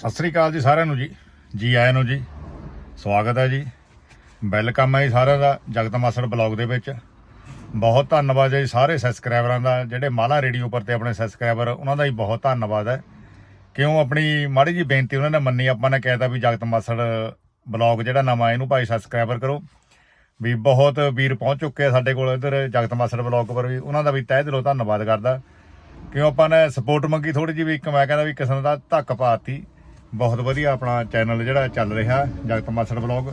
ਸਤਿ ਸ੍ਰੀ ਅਕਾਲ ਜੀ ਸਾਰਿਆਂ ਨੂੰ ਜੀ। ਜੀ ਆਇਆਂ ਨੂੰ ਜੀ। ਸਵਾਗਤ ਹੈ ਜੀ। ਵੈਲਕਮ ਹੈ ਜੀ ਸਾਰਿਆਂ ਦਾ ਜਗਤ ਮਾਸੜ ਬਲੌਗ ਦੇ ਵਿੱਚ। ਬਹੁਤ ਧੰਨਵਾਦ ਹੈ ਜੀ ਸਾਰੇ ਸਬਸਕ੍ਰਾਈਬਰਾਂ ਦਾ, ਜਿਹੜੇ ਮਾਲਾ ਰੇਡੀਓ ਪਰ ਤੇ ਆਪਣੇ ਸਬਸਕ੍ਰਾਈਬਰ, ਉਹਨਾਂ ਦਾ ਹੀ ਬਹੁਤ ਧੰਨਵਾਦ ਹੈ। ਕਿਉਂ ਆਪਣੀ ਮਾੜੀ ਜੀ ਬੇਨਤੀ ਉਹਨਾਂ ਨੇ ਮੰਨੀ, ਆਪਾਂ ਨੇ ਕਹਿਤਾ ਵੀ ਜਗਤ ਮਾਸੜ ਬਲੌਗ ਜਿਹੜਾ ਨਵਾਂ, ਇਹਨੂੰ ਭਾਈ ਸਬਸਕ੍ਰਾਈਬਰ ਕਰੋ। ਵੀ ਬਹੁਤ ਵੀਰ ਪਹੁੰਚ ਚੁੱਕੇ ਆ ਸਾਡੇ ਕੋਲ ਇੱਧਰ ਜਗਤ ਮਾਸੜ ਬਲੌਗ ਪਰ ਵੀ, ਉਹਨਾਂ ਦਾ ਵੀ ਤਹਿ ਦਿਲੋਂ ਧੰਨਵਾਦ ਕਰਦਾ। ਕਿਉਂ ਆਪਾਂ ਨੇ ਸਪੋਰਟ ਮੰਗੀ ਥੋੜੀ ਜਿਹੀ ਵੀ ਇੱਕ, ਮੈਂ ਕਹਿੰਦਾ ਵੀ ਕਿਸਮ ਦਾ ਧੱਕ ਪਾਤੀ ਬਹੁਤ ਵਧੀਆ ਆਪਣਾ ਚੈਨਲ ਜਿਹੜਾ ਚੱਲ ਰਿਹਾ, ਜਗਤ ਮਾਸੜ ਬਲੌਗ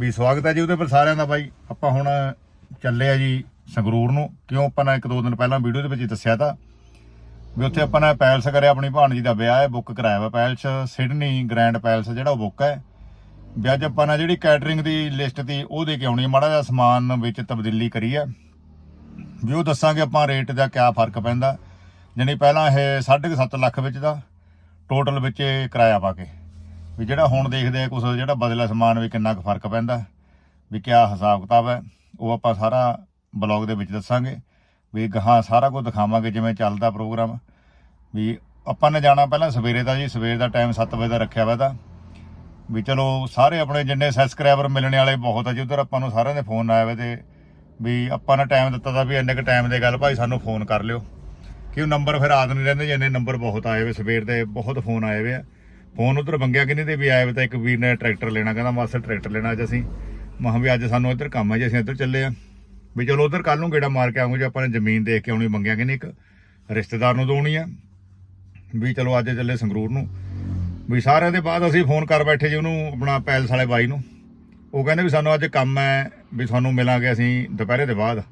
ਵੀ ਸਵਾਗਤ ਹੈ ਜੀ ਉਹਦੇ ਪਰ ਸਾਰਿਆਂ ਦਾ ਬਾਈ। ਆਪਾਂ ਹੁਣ ਚੱਲੇ ਆ ਜੀ ਸੰਗਰੂਰ ਨੂੰ। ਕਿਉਂ ਆਪਾਂ ਨੇ ਇੱਕ ਦੋ ਦਿਨ ਪਹਿਲਾਂ ਵੀਡੀਓ ਦੇ ਵਿੱਚ ਦੱਸਿਆ ਤਾਂ, ਵੀ ਉੱਥੇ ਆਪਾਂ ਨੇ ਪੈਲਸ ਕਰਿਆ, ਆਪਣੀ ਭਾਣਜੀ ਦਾ ਵਿਆਹ ਹੈ, ਬੁੱਕ ਕਰਾਇਆ ਵਾ ਪੈਲਸ। ਸਿਡਨੀ ਗ੍ਰੈਂਡ ਪੈਲਸ ਜਿਹੜਾ ਉਹ ਬੁੱਕ ਹੈ। ਵੀ ਅੱਜ ਆਪਾਂ ਨੇ ਜਿਹੜੀ ਕੈਟਰਿੰਗ ਦੀ ਲਿਸਟ ਤੀ, ਉਹ ਦੇ ਕੇ ਆਉਣੀ ਹੈ। ਮਾੜਾ ਜਿਹਾ ਸਮਾਨ ਵਿੱਚ ਤਬਦੀਲੀ ਕਰੀ ਹੈ। ਵੀ ਉਹ ਦੱਸਾਂਗੇ ਆਪਾਂ ਰੇਟ ਦਾ ਕਿਆ ਫ਼ਰਕ ਪੈਂਦਾ। ਜਾਣੀ ਪਹਿਲਾਂ ਇਹ 7.5 ਲੱਖ ਵਿੱਚ ਦਾ ਟੋਟਲ ਵਿੱਚ ਇਹ ਕਿਰਾਇਆ ਪਾ ਕੇ। ਵੀ ਜਿਹੜਾ ਹੁਣ ਦੇਖਦੇ ਆ ਕੁਛ, ਜਿਹੜਾ ਬਦਲਾ ਸਮਾਨ ਵੀ ਕਿੰਨਾ ਕੁ ਫ਼ਰਕ ਪੈਂਦਾ। ਵੀ ਕਿਆ ਹਿਸਾਬ ਕਿਤਾਬ ਹੈ, ਉਹ ਆਪਾਂ ਸਾਰਾ ਬਲੌਗ ਦੇ ਵਿੱਚ ਦੱਸਾਂਗੇ। ਵੀ ਗਾਹਾਂ ਸਾਰਾ ਕੁਝ ਦਿਖਾਵਾਂਗੇ, ਜਿਵੇਂ ਚੱਲਦਾ ਪ੍ਰੋਗਰਾਮ। ਵੀ ਆਪਾਂ ਨੇ ਜਾਣਾ ਪਹਿਲਾਂ ਸਵੇਰੇ ਦਾ ਜੀ, ਸਵੇਰ ਦਾ ਟਾਈਮ 7 ਵਜੇ ਦਾ ਰੱਖਿਆ ਵਾ ਤਾਂ ਵੀ ਚਲੋ, ਸਾਰੇ ਆਪਣੇ ਜਿੰਨੇ ਸਬਸਕ੍ਰਾਈਬਰ ਮਿਲਣ ਵਾਲੇ ਬਹੁਤ ਆ ਜੀ, ਉਧਰ ਆਪਾਂ ਨੂੰ ਸਾਰਿਆਂ ਦੇ ਫੋਨ ਆਇਆ ਵੇ ਤੇ। ਵੀ ਆਪਾਂ ਨੇ ਟਾਈਮ ਦਿੱਤਾ ਤਾਂ ਵੀ ਇੰਨੇ ਕ ਟਾਈਮ ਦੇ ਗੱਲ, ਭਾਈ ਸਾਨੂੰ ਫੋਨ ਕਰ ਲਿਓ। ਕਿ ਉਹ ਨੰਬਰ ਫਿਰ ਆਦ ਨਹੀਂ ਰਹਿੰਦੇ ਜਿੰਨੇ ਨੰਬਰ ਬਹੁਤ ਆਏ ਵੇ, ਸਵੇਰ ਦੇ ਬਹੁਤ ਫੋਨ ਆਏ ਵੇ ਆ। ਫੋਨ ਉਧਰ ਬੰਗਿਆ ਕਿੰਨੇ ਦੇ ਵੀ ਆਏ ਵੇ ਤਾਂ ਇੱਕ ਵੀਰ ਨੇ ਟਰੈਕਟਰ ਲੈਣਾ, ਕਹਿੰਦਾ ਮਾਸਟਰ ਟਰੈਕਟਰ ਲੈਣਾ ਅੱਜ ਅਸੀਂ। ਮਹਾਂ ਵੀ ਅੱਜ ਸਾਨੂੰ ਇੱਧਰ ਕੰਮ ਹੈ ਜੀ, ਅਸੀਂ ਇੱਧਰ ਚੱਲੇ ਆ। ਵੀ ਚਲੋ ਉਧਰ ਕੱਲ ਨੂੰ ਗੇੜਾ ਮਾਰ ਕੇ ਆਉਂਗੇ ਜੇ, ਆਪਾਂ ਨੇ ਜ਼ਮੀਨ ਦੇਖ ਕੇ ਆਉਣੀ, ਮੰਗਿਆ ਕਿ ਨਹੀਂ ਇੱਕ ਰਿਸ਼ਤੇਦਾਰ ਨੂੰ ਦੋਣੀ ਆ। ਵੀ ਚਲੋ ਅੱਜ ਚੱਲੇ ਸੰਗਰੂਰ ਨੂੰ। ਵੀ ਸਾਰਿਆਂ ਦੇ ਬਾਅਦ ਅਸੀਂ ਫੋਨ ਕਰ ਬੈਠੇ ਜੀ ਉਹਨੂੰ, ਆਪਣਾ ਪੈਲਸ ਵਾਲੇ ਬਾਈ ਨੂੰ। ਉਹ ਕਹਿੰਦੇ ਵੀ ਸਾਨੂੰ ਅੱਜ ਕੰਮ ਹੈ, ਵੀ ਤੁਹਾਨੂੰ ਮਿਲਾਂਗੇ ਅਸੀਂ ਦੁਪਹਿਰੇ ਦੇ ਬਾਅਦ।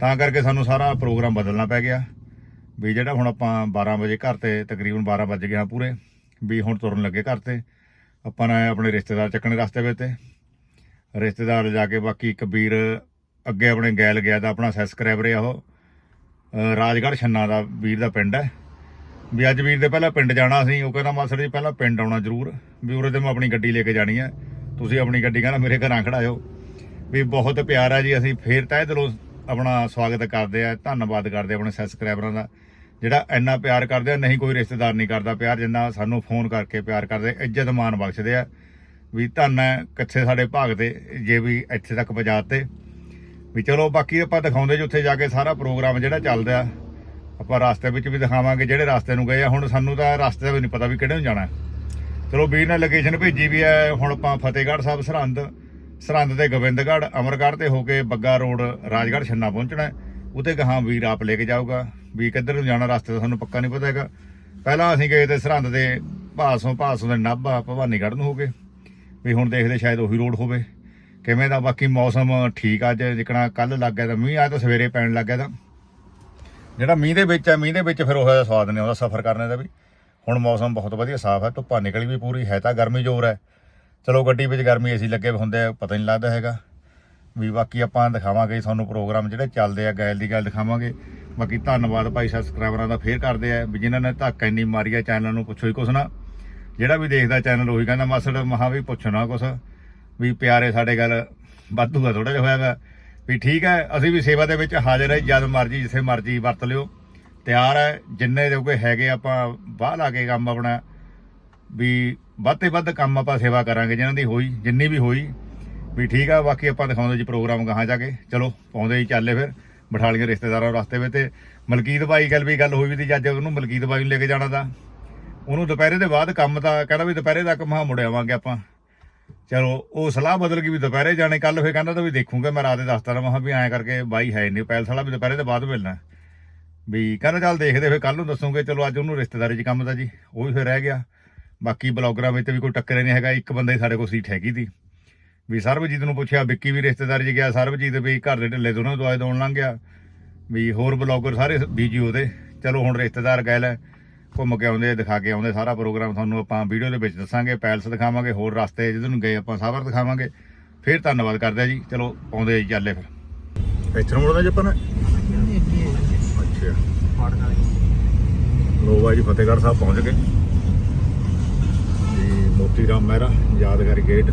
ਤਾਂ ਕਰਕੇ ਸਾਨੂੰ ਸਾਰਾ ਪ੍ਰੋਗਰਾਮ ਬਦਲਣਾ ਪੈ ਗਿਆ। ਵੀ ਜਿਹੜਾ ਹੁਣ ਆਪਾਂ 12 ਵਜੇ ਘਰ ਤੇ ਤਕਰੀਬਨ 12 ਵੱਜ ਗਏ ਹਾਂ ਪੂਰੇ, ਵੀ ਹੁਣ ਤੁਰਨ ਲੱਗੇ ਘਰ ਤੇ। ਆਪਾਂ ਨੇ ਆਪਣੇ ਰਿਸ਼ਤੇਦਾਰ ਚੱਕਣੇ ਰਸਤੇ ਵਿੱਚ ਤੇ। ਰਿਸ਼ਤੇਦਾਰ ਜਾ ਕੇ ਬਾਕੀ ਕਬੀਰ ਅੱਗੇ ਆਪਣੇ ਗੈਲ ਗਿਆ ਤਾਂ ਆਪਣਾ ਸਬਸਕ੍ਰਾਈਬਰ ਆ ਉਹ। ਰਾਜਗੜ੍ਹ ਛੰਨਾ ਦਾ ਵੀਰ ਦਾ ਪਿੰਡ ਹੈ। ਵੀ ਅੱਜ ਵੀਰ ਦੇ ਪਹਿਲਾਂ ਪਿੰਡ ਜਾਣਾ ਸੀ, ਉਹ ਕਹਿੰਦਾ, ਮਾਸੜ ਜੀ, ਪਹਿਲਾਂ ਪਿੰਡ ਆਉਣਾ ਜ਼ਰੂਰ। ਵੀ ਉਰੇ ਤੇ ਮੈਂ ਆਪਣੀ ਗੱਡੀ ਲੈ ਕੇ ਜਾਣੀ ਹੈ। ਤੁਸੀਂ ਆਪਣੀ ਗੱਡੀ ਕਹਿੰਦਾ, ਮੇਰੇ ਘਰਾਂ ਖੜਾਇਓ। ਵੀ ਬਹੁਤ ਪਿਆਰ ਆ ਜੀ, ਅਸੀਂ ਫੇਰ ਤਹਿ ਦਿਲੋਂ ਆਪਣਾ ਸਵਾਗਤ ਕਰਦੇ ਆ, ਧੰਨਵਾਦ ਕਰਦੇ ਆਪਣੇ ਸਬਸਕ੍ਰਾਈਬਰਾਂ ਦਾ। ਜਿਹੜਾ ਇੰਨਾ ਪਿਆਰ ਕਰਦੇ ਆ, ਨਹੀਂ ਕੋਈ ਰਿਸ਼ਤੇਦਾਰ ਨਹੀਂ ਕਰਦਾ ਪਿਆਰ, ਜਿੰਨਾ ਸਾਨੂੰ ਫੋਨ ਕਰਕੇ ਪਿਆਰ ਕਰਦੇ ਇੱਜ਼ਤ ਮਾਨ ਬਖਸ਼ਦੇ ਆ। ਵੀ ਧੰਨ ਹੈ ਕਿੱਥੇ ਸਾਡੇ ਭਾਗ ਤੇ, ਜੇ ਵੀ ਇੱਥੇ ਤੱਕ ਪਹੁੰਚਾਤੇ ਵੀ ਚਲੋ, ਬਾਕੀ ਆਪਾਂ ਦਿਖਾਉਂਦੇ ਜੀ, ਉੱਥੇ ਜਾ ਕੇ ਸਾਰਾ ਪ੍ਰੋਗਰਾਮ ਜਿਹੜਾ ਚੱਲਦਾ ਆਪਾਂ ਰਸਤੇ ਵਿੱਚ ਵੀ ਦਿਖਾਵਾਂਗੇ ਜਿਹੜੇ ਰਸਤੇ ਨੂੰ ਗਏ ਆ। ਹੁਣ ਸਾਨੂੰ ਤਾਂ ਰਸਤੇ ਦਾ ਵੀ ਨਹੀਂ ਪਤਾ ਵੀ ਕਿਹੜੇ ਨੂੰ ਜਾਣਾ। ਚਲੋ, ਵੀਰ ਨੇ ਲੋਕੇਸ਼ਨ ਭੇਜੀ ਵੀ ਹੈ ਹੁਣ ਆਪਾਂ ਫਤਿਹਗੜ੍ਹ ਸਾਹਿਬ, ਸਰਹੰਦ ਸਰਹੰਦ ਤੇ ਗੋਬਿੰਦਗੜ੍ਹ, ਅਮਰਗੜ੍ਹ ਤੇ ਹੋ ਕੇ ਬੱਗਾ ਰੋਡ, ਰਾਜਗੜ੍ਹ, ਛੰਨਾ ਪਹੁੰਚਣਾ। ਹੈ। ਉਤੇ ਗਾਹਾਂ ਵੀਰ ਆਪ ਲੈ ਕੇ ਜਾਊਗਾ। ਵੀ ਕਿੱਧਰ ਨੂੰ ਜਾਣਾ, ਰਸਤੇ ਦਾ ਸਾਨੂੰ ਪੱਕਾ ਨਹੀਂ ਪਤਾ ਹੈਗਾ। ਪਹਿਲਾਂ ਅਸੀਂ ਗਏ ਤੇ ਸਰਹੰਦ ਦੇ ਭਾਸੋਂ ਭਾਸੋਂ ਦੇ ਨਾਭਾ ਭਵਾਨੀਗੜ੍ਹ ਨੂੰ ਹੋ ਗਏ। ਵੀ ਹੁਣ ਦੇਖਦੇ ਸ਼ਾਇਦ ਉਹੀ ਰੋਡ ਹੋਵੇ। ਕਿਵੇਂ ਦਾ ਬਾਕੀ ਮੌਸਮ ਠੀਕ ਆ ਅੱਜ, ਜਿਕਣਾ ਕੱਲ ਲੱਗ ਗਿਆ ਤਾਂ ਮੀਂਹ ਆ ਤਾਂ ਸਵੇਰੇ ਪੈਣ ਲੱਗ ਗਿਆ ਤਾਂ। ਜਿਹੜਾ ਮੀਂਹ ਦੇ ਵਿੱਚ ਹੈ ਮੀਂਹ ਦੇ ਵਿੱਚ ਫਿਰ ਉਹ ਜਿਹਾ ਸਵਾਦ ਨਹੀਂ ਆਉਂਦਾ ਸਫ਼ਰ ਕਰਨੇ ਦਾ ਵੀ। ਹੁਣ ਮੌਸਮ ਬਹੁਤ ਵਧੀਆ ਸਾਫ਼ ਹੈ ਧੁੱਪਾਂ ਨਿਕਲੀ ਵੀ ਪੂਰੀ, ਹੈ ਤਾਂ ਗਰਮੀ ਜ਼ੋਰ ਹੈ ਚਲੋ ਗੱਡੀ ਵਿੱਚ ਗਰਮੀ ਏਸੀ ਲੱਗੇ ਹੁੰਦੇ ਆ, ਪਤਾ ਨਹੀਂ ਲੱਗਦਾ ਹੈਗਾ। ਵੀ ਬਾਕੀ ਆਪਾਂ ਦਿਖਾਵਾਂਗੇ ਤੁਹਾਨੂੰ ਪ੍ਰੋਗਰਾਮ ਜਿਹੜੇ ਚੱਲਦੇ ਆ ਗੈਲ ਦੀ ਗੱਲ ਦਿਖਾਵਾਂਗੇ। ਬਾਕੀ ਧੰਨਵਾਦ ਭਾਈ ਸਬਸਕ੍ਰਾਈਬਰਾਂ ਦਾ ਫੇਰ ਕਰਦੇ ਆ ਵੀ ਜਿਨ੍ਹਾਂ ਨੇ ਧੱਕ ਇੰਨੀ ਮਾਰੀ ਆ ਚੈਨਲ ਨੂੰ, ਪੁੱਛੋ ਹੀ ਕੁਛ ਨਾ। ਜਿਹੜਾ ਵੀ ਦੇਖਦਾ ਚੈਨਲ ਉਹੀ ਕਹਿੰਦਾ, ਮਾਸੜ ਮਹਾ ਵੀ ਪੁੱਛਣਾ ਕੁਛ। ਵੀ ਪਿਆਰੇ ਸਾਡੇ ਗੱਲ ਵਾਧੂ ਆ ਥੋੜਾ ਜਿਹਾ ਹੋਇਆਗਾ ਵੀ। ਠੀਕ ਹੈ ਅਸੀਂ ਵੀ ਸੇਵਾ ਦੇ ਵਿੱਚ ਹਾਜ਼ਰ ਹੈ ਜਦ ਮਰਜ਼ੀ, ਜਿੱਥੇ ਮਰਜ਼ੀ ਵਰਤ ਲਿਓ। ਤਿਆਰ ਹੈ ਜਿੰਨੇ ਜੋਗੇ ਹੈਗੇ ਆਪਾਂ ਬਾਹਰ ਲਾ ਕੇ ਕੰਮ ਆਪਣਾ। ਵੀ ਵੱਧ ਤੇ ਵੱਧ ਕੰਮ ਆਪਾਂ ਸੇਵਾ ਕਰਾਂਗੇ, ਜਿਨ੍ਹਾਂ ਦੀ ਹੋਈ, ਜਿੰਨੀ ਵੀ ਹੋਈ। ਵੀ ਠੀਕ ਆ, ਬਾਕੀ ਆਪਾਂ ਦਿਖਾਉਂਦੇ ਜੀ ਪ੍ਰੋਗਰਾਮ ਗਾਹਾਂ ਜਾ ਕੇ। ਚਲੋ, ਪਾਉਂਦੇ ਹੀ ਚੱਲੇ ਫਿਰ। ਬਠਾਲੀਆਂ ਰਿਸ਼ਤੇਦਾਰਾਂ ਰਸਤੇ ਵਿੱਚ ਤੇ ਮਲਕੀਤ ਬਾਈ ਗੱਲ ਵੀ ਗੱਲ ਹੋਈ ਵੀ ਤੀ ਅੱਜ ਉਹਨੂੰ ਮਲਕੀਤ ਬਾਈ ਨੂੰ ਲੈ ਕੇ ਜਾਣਾ ਤਾਂ ਉਹਨੂੰ ਦੁਪਹਿਰੇ ਦੇ ਬਾਅਦ ਕੰਮ ਤਾਂ ਕਹਿੰਦਾ ਵੀ ਦੁਪਹਿਰੇ ਤੱਕ ਮਹਾ ਮੁੜ ਆਵਾਂਗੇ ਆਪਾਂ। ਚਲੋ, ਉਹ ਸਲਾਹ ਬਦਲ ਗਈ ਵੀ ਦੁਪਹਿਰੇ ਜਾਣੇ ਕੱਲ ਫੇਰ ਕਹਿੰਦਾ ਤਾਂ ਵੀ ਦੇਖੂਗਾ, ਮੈਂ ਰਾਤੇ ਦੱਸਦਾ ਨਾ ਮਹਾ ਵੀ ਐਂ ਕਰਕੇ ਬਾਈ ਹੈ ਨਹੀਂ, ਪੈਲਸ ਵਾਲਾ ਵੀ ਦੁਪਹਿਰੇ ਦੇ ਬਾਅਦ ਮਿਲਣਾ। ਵੀ ਕਹਿੰਦਾ ਚੱਲ ਦੇਖਦੇ, ਫੇਰ ਕੱਲ ਨੂੰ ਦੱਸੂਗੇ, ਚਲੋ ਅੱਜ ਉਹਨੂੰ ਰਿਸ਼ਤੇਦਾਰੀ 'ਚ ਕੰਮ ਦਾ ਜੀ, ਉਹ ਵੀ ਫੇਰ ਰਹਿ ਗਿਆ। ਬਾਕੀ ਬਲੌਗਰਾਂ ਵਿੱਚ ਵੀ ਕੋਈ ਟੱਕਰੇ ਨਹੀਂ ਹੈਗਾ, ਇੱਕ ਬੰਦਾ ਹੀ ਸਾਡੇ ਕੋਲ ਸੀਟ ਹੈਗੀ ਤੀ ਵੀ ਸਰਬਜੀਤ ਨੂੰ ਪੁੱਛਿਆ, ਵਿੱਕੀ ਵੀ ਰਿਸ਼ਤੇਦਾਰੀ 'ਚ ਗਿਆ, ਸਰਬਜੀਤ ਵੀ ਘਰ ਦੇ ਢਿੱਲੇ ਦੋਨੋਂ ਦਵਾਈ ਦੋਣ ਲੰਘ ਗਿਆ। ਵੀ ਹੋਰ ਬਲੌਗਰ ਸਾਰੇ ਬੀਜੀ ਉਹਦੇ। ਚਲੋ ਹੁਣ ਰਿਸ਼ਤੇਦਾਰ ਗਏ ਲੈ ਘੁੰਮ ਕੇ ਆਉਂਦੇ, ਦਿਖਾ ਕੇ ਆਉਂਦੇ, ਸਾਰਾ ਪ੍ਰੋਗਰਾਮ ਤੁਹਾਨੂੰ ਆਪਾਂ ਵੀਡੀਓ ਦੇ ਵਿੱਚ ਦੱਸਾਂਗੇ, ਪੈਲਸ ਦਿਖਾਵਾਂਗੇ, ਹੋਰ ਰਸਤੇ ਜਿਹਦੇ ਨੂੰ ਗਏ ਆਪਾਂ ਸਾਬਰ ਦਿਖਾਵਾਂਗੇ। ਫਿਰ ਧੰਨਵਾਦ ਕਰਦੇ ਆ ਜੀ। ਚਲੋ ਆਉਂਦੇ ਜੀ ਚੱਲੇ ਫਿਰ। ਇੱਥੇ ਨੂੰ ਮੁੜਨਾ ਜੀ ਆਪਾਂ ਨੇ? ਅੱਛਾ। ਲੋ ਬਾਈ ਜੀ, ਫਤਿਹਗੜ੍ਹ ਸਾਹਿਬ ਪਹੁੰਚ ਗਏ। ਜੀ ਮੋਤੀ ਰਾਮ ਮਹਿਰਾ, ਯਾਦਗਾਰੀ ਗੇਟ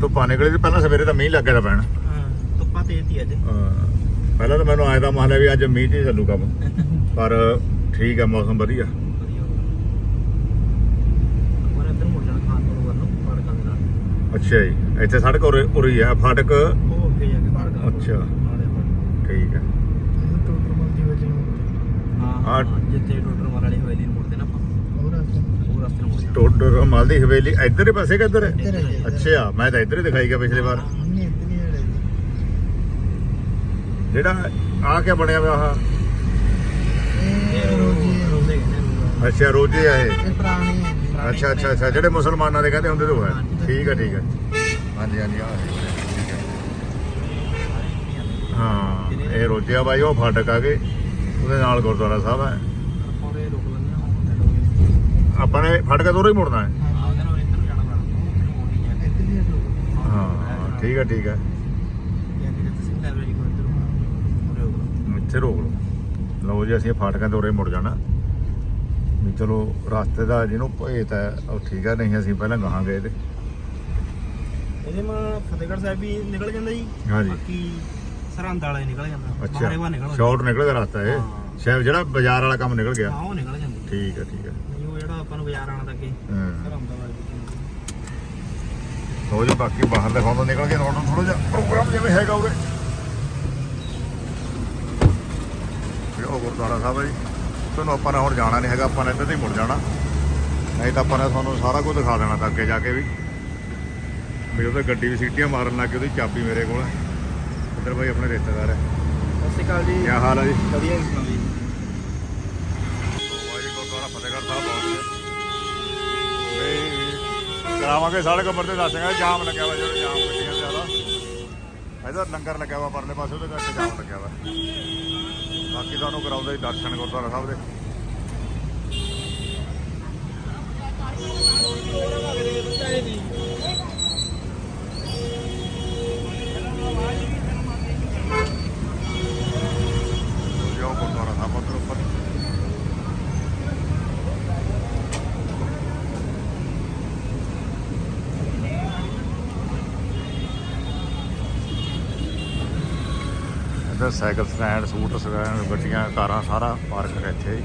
ਧੁੱਪਾਂ ਨਿਕਲੀ ਸੀ ਪਹਿਲਾਂ ਸਵੇਰੇ ਤਾਂ ਮੀਂਹ ਲੱਗਿਆ ਤਾਂ ਪੈਣ। ਹਾਂ ਧੁੱਪਾਂ ਤੇਜ਼ ਅੱਜ। ਪਹਿਲਾਂ ਤਾਂ ਮੈਨੂੰ ਆਇਆ ਤਾਂ ਮੰਨ ਲਿਆ ਵੀ ਅੱਜ ਮੀਂਹ 'ਚ ਹੀ ਚੱਲੂ ਕੰਮ। ਪਰ ਠੀਕ ਹੈ ਮੌਸਮ ਵਧੀਆ। ਹੋ ਗਿਆ ਅੱਛਾ ਜੀ ਇੱਥੇ ਸੜਕ ਉਰੇ ਉਰੀ ਹੈ ਫਾਟਕ? ਉਹ ਅੱਗੇ ਜਾ ਕੇ ਫੜਕਾਂ ਅੱਛਾ। ਠੀਕ ਹੈ ਹਾਂ ਹਾਂ। ਹਾਂ। ਜਿੱਥੇ ਟੋਟਰ ਮਾਰ ਵਾਲੀ ਹਵੇਲੀ ਨੂੰ ਮੁੜਦੇ ਨਾ ਆਪਾਂ ਹੋਰ ਰਸਤੇ ਟੋਡਰ ਮਾਲ ਦੀ ਹਵੇਲੀ ਇੱਧਰ ਪਾਸੇ ਕਿ ਇੱਧਰ? ਹੈ। ਅੱਛਾ ਮੈਂ ਤਾਂ ਇੱਧਰ ਹੀ ਦਿਖਾਈ ਗਿਆ ਪਿਛਲੇ ਵਾਰ। ਜਿਹੜਾ ਆ ਕੇ ਬਣਿਆ ਹੋਇਆ ਰੋਜੀ ਕਹਿੰਦੇ ਅੱਛਾ ਰੋਜੇ ਆ ਇਹ। ਅੱਛਾ ਅੱਛਾ ਅੱਛਾ ਜਿਹੜੇ ਮੁਸਲਮਾਨਾਂ ਦੇ ਕਹਿੰਦੇ ਹੁੰਦੇ ਤੋਂ ਹੈ। ਠੀਕ ਹੈ ਠੀਕ ਹੈ ਹਾਂਜੀ। ਹਾਂਜੀ ਆ ਹੈ ਹਾਂ ਇਹ ਰੋਜਿਆ ਬਾਈ ਉਹ ਫਾਟਕ ਆ ਗਏ ਉਹਦੇ ਨਾਲ ਗੁਰਦੁਆਰਾ ਸਾਹਿਬ ਹੈ ਆਪਾਂ ਉਰੇ ਰੁਕ ਲੈਂਦੇ ਹਾਂ ਹੁਣ ਲੋਕ ਆਪਾਂ ਨੇ ਫਾਟਕ ਤੋਂ ਹੀ ਮੁੜਨਾ ਹੈ। ਠੀਕ ਹੈ ਠੀਕ ਹੈ। ਇੱਥੇ ਰੋਕ ਲਓ। ਲਓ ਜੀ ਅਸੀਂ ਫਾਟਕਾਂ ਤੋਂ ਉਰੇ ਮੁੜ ਜਾਣਾ। ਵੀ ਚਲੋ ਰਸਤੇ ਦਾ ਜਿਹਨੂੰ ਭੇਤ ਹੈ ਉਹ ਠੀਕ ਹੈ ਨਹੀਂ ਅਸੀਂ ਪਹਿਲਾਂ ਗਾਹਾਂ ਗਏ ਤੇ ਇਹਦੇ ਮਾ ਫਤਿਹਗੜ੍ਹ ਸਾਹਿਬ ਵੀ ਨਿਕਲ ਜਾਂਦਾ ਜੀ। ਹਾਂਜੀ। ਬਾਕੀ ਸਰਹੰਦ ਵਾਲਾ ਹੀ ਨਿਕਲ ਜਾਂਦਾ। ਅੱਛਾ। ਮਾਰੇਵਾ ਨਿਕਲ ਸ਼ਾਰਟ ਨਿਕਲ ਗਿਆ ਰਸਤਾ ਇਹ। ਸ਼ਾਇਦ ਜਿਹੜਾ ਬਾਜ਼ਾਰ ਵਾਲਾ ਕੰਮ ਨਿਕਲ ਗਿਆ। ਹਾਂ ਉਹ ਨਿਕਲ ਜਾਂਦਾ ਠੀਕ ਹੈ ਠੀਕ ਹੈ ਨਹੀਂ ਉਹ ਜਿਹੜਾ ਆਪਾਂ ਨੂੰ ਬਾਜ਼ਾਰ ਆਉਣਾ ਤਾਂ ਹਾਂ। ਲਓ ਜੀ ਬਾਕੀ ਬਾਹਰ ਦੇ ਫੋਨ ਨਿਕਲ ਕੇ ਥੋੜਾ ਥੋੜਾ ਜਿਹਾ ਪ੍ਰੋਗਰਾਮ ਜਿਵੇਂ ਹੈਗਾ ਉਰੇ। ਇਹ ਉਹ ਗੁਰਦੁਆਰਾ ਸਾਹਿਬ ਹੈ ਜੀ। ਤੁਹਾਨੂੰ ਆਪਾਂ ਨੇ ਹੁਣ ਜਾਣਾ ਨਹੀਂ ਹੈਗਾ ਆਪਾਂ ਨੇ ਇੱਧਰ ਤੇ ਹੀ ਮੁੜ ਜਾਣਾ। ਨਹੀਂ ਤਾਂ ਆਪਾਂ ਨੇ ਤੁਹਾਨੂੰ ਸਾਰਾ ਕੁਝ ਦਿਖਾ ਦੇਣਾ ਤਾਂ ਅੱਗੇ ਜਾ ਕੇ ਵੀ। ਵੀ ਉਹਦੇ ਗੱਡੀ ਵੀ ਸੀਟੀਆਂ ਮਾਰਨ ਲੱਗ ਗਈ ਉਹਦੀ ਚਾਬੀ ਮੇਰੇ ਕੋਲ। ਹੈ ਇੱਧਰ ਭਾਈ ਆਪਣੇ ਰਿਸ਼ਤੇਦਾਰ ਹੈ ਸਤਿ ਸ਼੍ਰੀ ਅਕਾਲ ਜੀ। ਕੀ ਹਾਲ ਹੈ ਜੀ? ਵਧੀਆ ਸੁਣਾਓ ਜੀ? ਕਰਾਵਾਂਗੇ, ਸਾਲੇ ਕਮਰ ਤੇ ਦੱਸਾਂਗੇ ਜਾਮ ਲੱਗਿਆ ਵਾ ਜਿਹੜਾ ਜਾਮ ਗੱਡੀਆਂ ਜ਼ਿਆਦਾ। ਇਧਰ ਲੰਗਰ ਲੱਗਿਆ ਵਾ ਪਰਲੇ ਪਾਸੇ, ਉਹਦੇ ਕਰਕੇ ਜਾਮ ਲੱਗਿਆ ਵਾ। ਬਾਕੀ ਤੁਹਾਨੂੰ ਕਰਾਉਂਦੇ ਜੀ ਦਰਸ਼ਨ ਗੁਰਦੁਆਰਾ ਸਾਹਿਬ ਦੇ। ਜੋ ਇੱਧਰ ਸਾਈਕਲ ਸਟੈਂਡ ਸਕੂਟਰ ਸਟੈਂਡ ਗੱਡੀਆਂ, ਕਾਰਾਂ, ਸਾਰਾ ਪਾਰਕ ਹੈ ਇੱਥੇ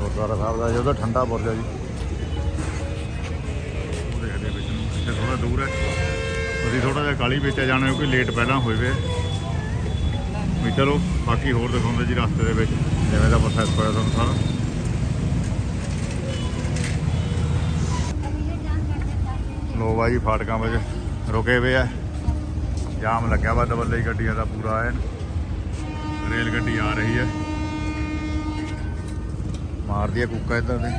ਗੁਰਦੁਆਰਾ ਸਾਹਿਬ ਦਾ ਜਿਹਦਾ ਠੰਡਾ ਬੁਰਜ ਹੈ ਜੀ। ਉਹ ਦੇਖਦੇ ਵਿੱਚ ਨੂੰ, ਇੱਥੇ ਥੋੜਾ ਦੂਰ ਹੈ। ਅਸੀਂ ਥੋੜਾ ਜਿਹਾ ਕਾਲੀ ਵਿੱਚ ਜਾਣਾ ਕਿਉਂਕਿ ਲੇਟ ਪਹਿਲਾਂ ਹੋਏ ਵੇ। ਵੀ ਚਲੋ, ਬਾਕੀ ਹੋਰ ਦਿਖਾਉਂਦੇ ਜੀ ਰਸਤੇ ਦੇ ਵਿੱਚ, ਜਿਵੇਂ ਦਾ ਪ੍ਰੋਸੈਸ ਹੋਇਆ ਤੁਹਾਨੂੰ ਸਾਰਾ। ਲੋ ਜੀ, ਫਾਟਕਾਂ ਵਿੱਚ ਰੁਕੇ ਹੋਏ ਆ। ਜਾਮ ਲੱਗਿਆ ਵਾ ਦਬੱਲੇ ਗੱਡੀਆਂ ਦਾ ਪੂਰਾ ਐਨ। ਰੇਲ ਗੱਡੀ ਆ ਰਹੀ ਹੈ। ਮਾਰਦੀ ਹੈ ਕੁੱਕਾ ਇੱਧਰ ਦੇ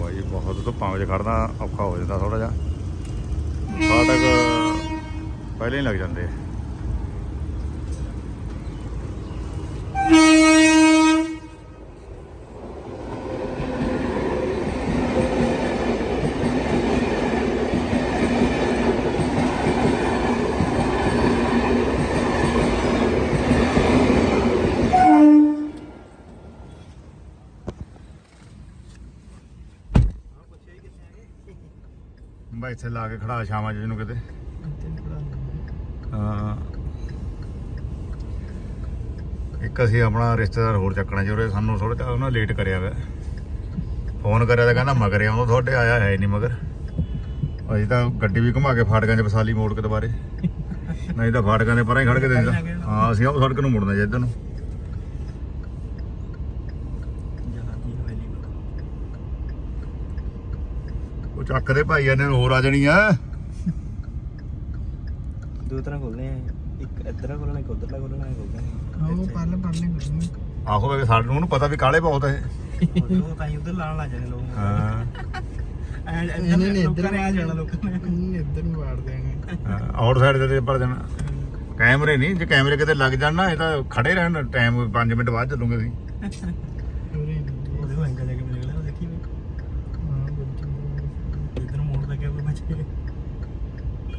ਬਾਈ ਵਿੱਚ ਖੜਨਾ ਔਖਾ ਹੋ ਜਾਂਦਾ ਥੋੜਾ ਜਿਹਾ। ਫਾਟਕ ਪਹਿਲੇ ਹੀ ਲੱਗ ਜਾਂਦੇ ਆ ਮੈਂ ਇੱਥੇ ਲਾ ਕੇ ਖੜਾ ਸ਼ਾਮਾਂ ਜਿਹਨੂੰ ਕਿਤੇ। ਇੱਕ ਅਸੀਂ ਆਪਣਾ ਰਿਸ਼ਤੇਦਾਰ ਹੋਰ ਚੱਕਣਾ ਜੀ ਉਹਦੇ ਸਾਨੂੰ ਥੋੜਾ ਜਿਹਾ ਉਹਨਾਂ ਲੇਟ ਕਰਿਆ ਵਾ। ਫੋਨ ਕਰਿਆ ਤਾਂ ਕਹਿੰਦਾ ਮਗਰ ਆਉਂਦਾ ਤੁਹਾਡੇ ਆਇਆ ਹੈ ਨਹੀਂ ਮਗਰ। ਅਸੀਂ ਤਾਂ ਗੱਡੀ ਵੀ ਘੁਮਾ ਕੇ ਫਾਟਕਾਂ 'ਚ ਵਸਾਲੀ ਮੋੜ ਕੇ ਦੁਬਾਰੇ। ਨਹੀਂ ਤਾਂ ਫਾਟਕਾਂ ਦੇ ਪਰਾਂ ਹੀ ਖੜ ਕੇ ਦੇ ਦਿੰਦਾ ਹਾਂ ਅਸੀਂ ਉਹ ਸੜਕ ਨੂੰ ਮੁੜਨਾ ਜੀ ਇੱਧਰ ਨੂੰ ਜਹਾਦੀ ਹਵੇਲੀ ਕੋਲ ਉਹ ਚੱਕਦੇ ਭਾਈ ਇਹਨੇ ਹੋਰ ਆ ਜਾਣੀ ਆ। ਦੋ ਤਰ੍ਹਾਂ ਖੋਲਨੇ ਆ। ਇੱਕ ਇੱਧਰ ਖੋਲਣਾ ਇੱਕ ਉੱਧਰਲਾ ਖੋਲਣਾ ਇੱਕ ਉੱਧਰ ਹਾਂ ਉਹ ਪਰਲੇ ਪਰਲੇ ਖੜਨੀ ਆਹੋ ਵੇ ਸਾਡੇ ਨੂੰ ਪਤਾ ਵੀ ਕਾਲੇ ਬਹੁਤ ਹੈ ਲੋਕ ਤਾਂ ਹੀ ਉਧਰ ਲਾਣ ਲੱਗ ਜਾਂਦੇ ਲੋਕ। ਹਾਂ। ਐ ਇਹਨੇ ਨੇ ਇੱਧਰ ਆ ਜਾਣਾ ਲੋਕਾਂ ਨੇ। ਇੱਧਰ ਨੂੰ ਵਾੜ ਦੇਣਾ। ਆਊਟ ਸਾਈਡ ਤੇ ਪਰ ਜਾਣਾ ਕੈਮਰੇ ਨਹੀਂ ਜੇ ਕੈਮਰੇ ਕਿਤੇ ਲੱਗ ਜਾਣ ਨਾ ਇਹ ਤਾਂ ਖੜੇ ਰਹਿਣ ਟਾਈਮ 5 ਮਿੰਟ ਬਾਅਦ ਚੱਲੂਗੇ ਅਸੀਂ ਉਰੇ ਨੂੰ। ਉਹਦੇ ਕੋਲ ਐਂਗਲ ਜਾ ਕੇ ਮਿਲ ਗਿਆ ਦੇਖੀ ਵੀ ਹਾਂ ਬੱਚੇ ਇੱਧਰ ਮੋੜ ਲੱਗਿਆ ਕੋਈ ਬਚੇ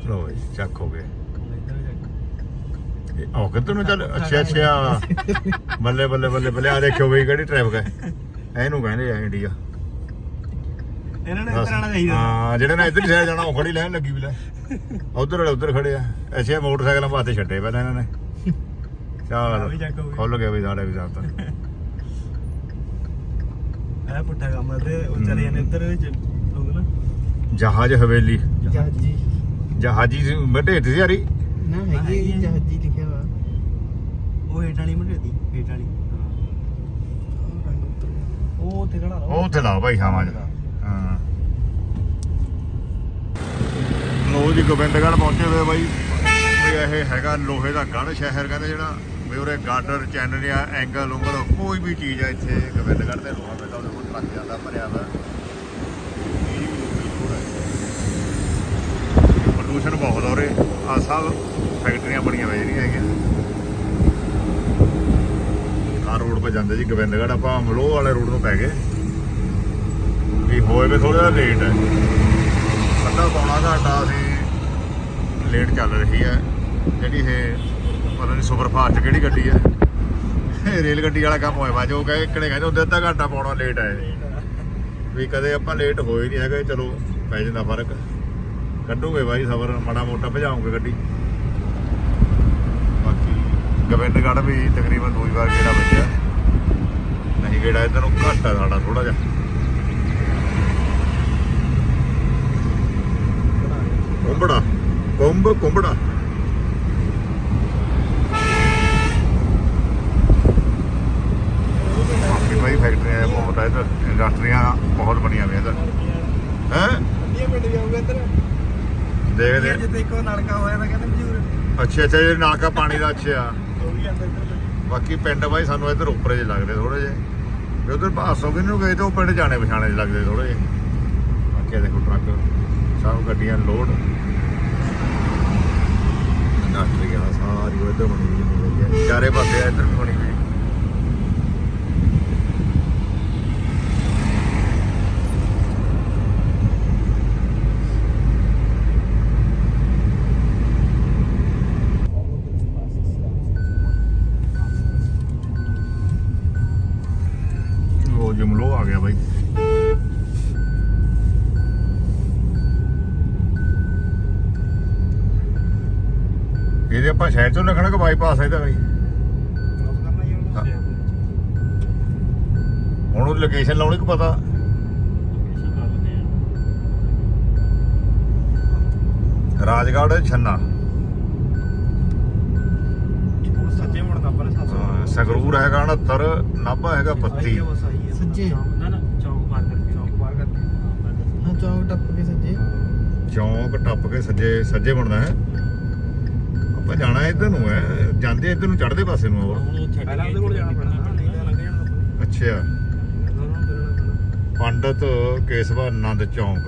ਲੋ ਜੀ ਚੱਕ ਹੋ ਗਏ। ਜਾ ਇਹ ਕਿੱਧਰ ਨੂੰ ਚੱਲ ਅੱਛਾ ਅੱਛਾ ਬੱਲੇ ਬੱਲੇ ਬੱਲੇ ਬੱਲੇ ਆ ਦੇਖਿਓ ਬਈ ਕਿਹੜੀ ਟ੍ਰੈਫਿਕ ਹੈ ਇਹਨੂੰ ਕਹਿੰਦੇ ਆ ਇੰਡੀਆ ਇਹਨਾਂ ਨੇ ਇੱਧਰ ਆਣਾ ਚਾਹੀਦਾ। ਹਾਂ ਜਿਹੜੇ ਨਾ ਇੱਧਰ ਸਾਈਡ ਜਾਣਾ ਉਹ ਖੜੀ ਲੈਣ ਲੱਗੀ ਵੀ ਲੈ। ਉਧਰ ਵਾਲੇ ਉਧਰ ਖੜੇ ਆ। ਅੱਛਾ ਮੋਟਰਸਾਈਕਲਾਂ ਪਾਤੇ ਛੱਡੇ ਪਹਿਲਾਂ ਇਹਨਾਂ ਨੇ। ਚੱਲ। ਖੁੱਲ ਗਿਆ ਵੀ ਸਾਡੇ ਵੀ ਸਾਥ। ਇਹ ਪੁੱਠਾ ਕੰਮ ਤੇ ਉਹ ਚਲੇ ਜਾਂਦੇ ਇੱਧਰ ਵਿੱਚ ਲੋਕ ਨਾ। ਜਹਾਜ਼ ਹਵੇਲੀ। ਜਹਾਜੀ। ਜਹਾਜੀ ਸੀ ਮਢੇ ਸੀ ਯਾਰੀ? ਨਾ ਹੈਗੀ ਹੈ ਜਹਾਜੀ ਲਿਖਿਆ ਵਾ ਉਹ ਹੇਠ ਵਾਲੀ ਮੁੰਡੇ ਦੀ ਹੇਠ ਵਾਲੀ। ਉਹ ਉੱਥੇ ਖੜਾ ਉਹ ਉੱਥੇ ਲਾਓ ਭਾਈ ਸ਼ਾਮਾਂ 'ਚ। ਹਾਂ। ਲੋ ਜੀ ਗੋਬਿੰਦਗੜ੍ਹ ਪਹੁੰਚੇ ਹੋਏ ਬਾਈ। ਇਹ ਹੈਗਾ ਲੋਹੇ ਦਾ ਗੜ੍ਹ ਸ਼ਹਿਰ ਕਹਿੰਦੇ ਜਿਹੜਾ। ਵੀ ਉਰੇ ਗਾਰਡਰ ਚੈਨਲ ਆ ਐਂਗਲ ਉਂਗਲ ਕੋਈ ਵੀ ਚੀਜ਼ ਆ ਇੱਥੇ ਗੋਬਿੰਦਗੜ੍ਹ ਤੇ ਲੋਹਾ ਮਿਲਦਾ ਉਹਦੇ ਕੋਲ ਟਰੱਕ ਜਾਂਦਾ ਭਰਿਆ ਵਾ ਇਹ ਵੀ ਲੋਕੀ ਲੋੜ ਹੈ ਪ੍ਰਦੂਸ਼ਣ ਬਹੁਤ ਹੋ ਰਹੇ ਆ ਸਭ ਫੈਕਟਰੀਆਂ ਬਣੀਆਂ ਹੋਈਆਂ ਜਿਹੜੀਆਂ ਹੈਗੀਆਂ। ਆ ਰੋਡ 'ਤੇ ਜਾਂਦੇ ਜੀ, ਗੋਬਿੰਦਗੜ੍ਹ ਆਪਾਂ ਮਲੋਹ ਵਾਲੇ ਰੋਡ ਤੋਂ ਪੈ ਗਏ। ਵੀ ਹੋਏ ਵੇ ਥੋੜਾ ਜਿਹਾ ਲੇਟ ਹੈ ਅੱਧਾ ਪੌਣਾ ਘੰਟਾ ਅਸੀਂ ਲੇਟ ਚੱਲ ਰਹੀ ਹੈ। ਜਿਹੜੀ ਇਹ, ਪਤਾ ਨਹੀਂ ਸੁਪਰ ਫਾਸਟ ਕਿਹੜੀ ਗੱਡੀ ਹੈ। ਇਹ ਰੇਲ ਗੱਡੀ ਵਾਲਾ ਕੰਮ ਹੋਇਆ ਵਾ, ਜੋ ਕਹੇ, ਕਿਹੜੇ ਕਹਿੰਦੇ ਹੁੰਦੇ ਅੱਧਾ ਘੰਟਾ ਪੌਣਾ ਲੇਟ ਹੈ ਵੀ ਕਦੇ ਆਪਾਂ ਲੇਟ ਹੋਏ ਨਹੀਂ ਹੈਗੇ, ਚਲੋ ਪੈ ਜਾਂਦਾ ਫ਼ਰਕ। ਕੱਢੂਗੇ ਬਾਈ ਸਬਰ, ਮਾੜਾ ਮੋਟਾ ਭਜਾਉਂਗੇ ਗੱਡੀ। ਬਾਕੀ ਗੋਬਿੰਦਗੜ੍ਹ ਵੀ ਤਕਰੀਬਨ ਦੋ ਵਾਰ ਗੇੜਾ ਵੱਜਿਆ। ਨਹੀਂ, ਗੇੜਾ ਇੱਧਰ ਨੂੰ ਘੱਟ ਆ ਸਾਡਾ ਥੋੜਾ ਜਿਹਾ। ਕੁੰਬੜਾ ਕੁੰਭ ਕੁੰਬੜਾ। ਬਾਕੀ ਫੈਕਟਰੀਆਂ ਬਹੁਤ ਆ, ਇੱਧਰ ਇੰਡਸਟਰੀਆਂ ਬਹੁਤ ਬਣੀਆਂ ਹੋਈਆਂ ਇੱਧਰ। ਹੈ? ਇਹ ਪਿੰਡ ਜਾਊਗਾ ਇੱਧਰ। ਦੇਖਦੇ ਜਿੱਥੇ ਇੱਕ ਉਹ ਨਲਕਾ ਹੋਇਆ ਤਾਂ ਕਹਿੰਦੇ ਮਜੂਰ ਅੱਛਾ ਅੱਛਾ ਇਹ ਨਾਕਾ ਪਾਣੀ ਦਾ ਅੱਛਾ। ਉਹ ਵੀ ਬਾਕੀ ਪਿੰਡ ਬਾਈ ਸਾਨੂੰ ਇੱਧਰ ਉੱਪਰੇ ਜੇ ਲੱਗਦੇ ਥੋੜੇ ਜੇ ਵੀ ਉਧਰ ਕਿ ਨੂੰ ਗਏ ਤੇ ਉਹ ਪਿੰਡ ਜਾਣੇ ਪਛਾਣੇ ਜਿਹੇ ਲੱਗਦੇ ਥੋੜੇ ਜੇ ਬਾਕੀ ਦੇਖੋ ਟਰੱਕ ਸਭ ਗੱਡੀਆਂ ਲੋਡ। ਇੰਡਸਟਰੀ ਆ ਸਾਰੀ ਉਹ ਇੱਧਰ ਬਣੀ ਹੋਈ ਹੈ ਚਾਰੇ ਪਾਸੇ ਇੱਧਰ ਵੀ ਬਣੀ ਇਹਦੇ ਆਪਾਂ ਸ਼ਹਿਰ ਚੋਂ ਲੱਗਣਾ ਕਿ ਬਾਈਪਾਸ ਹੈ ਇਹਦਾ ਬਾਈ ਕ੍ਰੋਸ ਕਰਨਾ ਉਹਨੂੰ। ਹੁਣ ਉਹ ਲੋਕੇਸ਼ਨ ਲਾਉਣੀ ਕਿ ਪਤਾ? ਰਾਜਗੜ੍ਹ ਛੰਨਾ। ਉਹ ਸੱਜੇ ਮੁੜਦਾ ਪਰ ਅਹ ਸੰਗਰੂਰ ਹੈਗਾ 69 ਨਾਭਾ ਹੈਗਾ 32 ਸੱਜੇ। ਨਾ ਨਾ ਚੌਕ ਪਾਰ ਕਰਕੇ। ਚੌਕ ਪਾਰ ਕਰਕੇ। ਹਾਂ ਚੌਕ ਟੱਪ ਕੇ ਸੱਜੇ। ਚੌਂਕ ਟੱਪ ਕੇ ਸੱਜੇ ਸੱਜੇ ਬਣਦਾ ਹੈ। ਆਪਾਂ ਜਾਣਾ ਇੱਧਰ ਨੂੰ ਹੈ ਜਾਂਦੇ ਇੱਧਰ ਨੂੰ ਚੜ੍ਹਦੇ ਪਾਸੇ ਨੂੰ ਆ ਪਹਿਲਾਂ ਉਹਦੇ ਕੋਲ ਜਾਣਾ ਪੈਣਾ ਨਹੀਂ ਤਾਂ ਲੰਘ ਜਾਣਾ ਅੱਛਾ। ਪੰਡਤ ਕੇਸਵਾ ਆਨੰਦ ਚੌਂਕ।